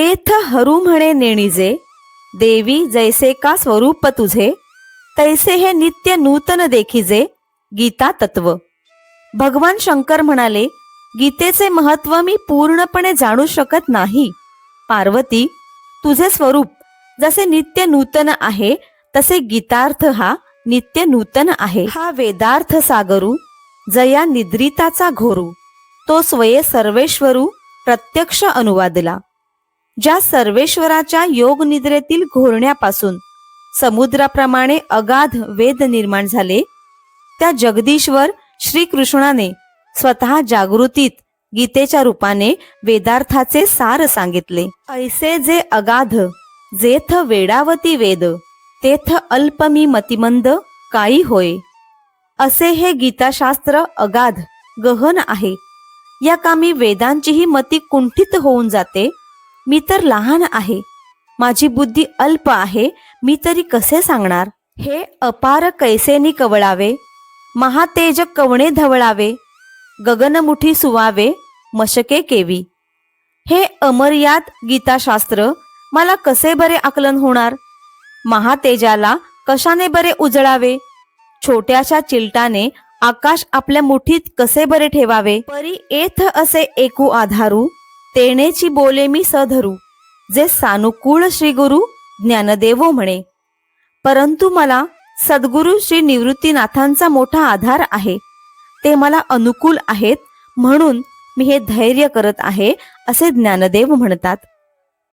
तेथ हरू म्हणे नेणीजे देवी जैसे का स्वरूप तुझे तैसे हे नित्य नूतन देखीजे गीता तत्व. भगवान शंकर म्हणाले गीतेचे महत्त्व मी पूर्णपणे जाणू शकत नाही. पार्वती तुझे स्वरूप जसे नित्य नूतन आहे तसे गीतार्थ हा नित्य नूतन आहे. हा वेदार्थ सागरू जया निद्रिताचा घोरू तो स्वये सर्वेश्वरू प्रत्यक्ष अनुवादला. ज्या सर्वेश्वराच्या योग निद्रेतील घोरण्यापासून समुद्राप्रमाणे अगाध वेद निर्माण झाले त्या जगदीश्वर श्रीकृष्णाने स्वतः जागृतीत गीतेच्या रूपाने वेदार्थाचे सार सांगितले. ऐसे जे अगाध जेथ वेडावती वेद तेथ अल्पमी मतिमंद काही होय. असे हे गीताशास्त्र अगाध गहन आहे. या कामी वेदांचीही मती कुंठित होऊन जाते मी तर लहान आहे. माझी बुद्धी अल्प आहे. मी तरी कसे सांगणार? हे अपार कैसेनी कवळावे. महातेज कवणे धवळावे. गगनमुठी सुवावे. मशके केवी. हे अमर्याद गीताशास्त्र मला कसे बरे आकलन होणार? महातेजाला कशाने बरे उजळावे? छोट्याशा चिलटाने आकाश आपल्या मुठीत कसे बरे ठेवावे? परी एथ असे एकू आधारू. तेणेची बोले मी सधरू जे सानुकूळ श्री गुरु ज्ञानदेवो म्हणे. परंतु मला सद्गुरु श्री निवृत्तीनाथांचा मोठा आधार आहे. ते मला अनुकूल आहेत म्हणून मी हे धैर्य करत आहे असे ज्ञानदेव म्हणतात.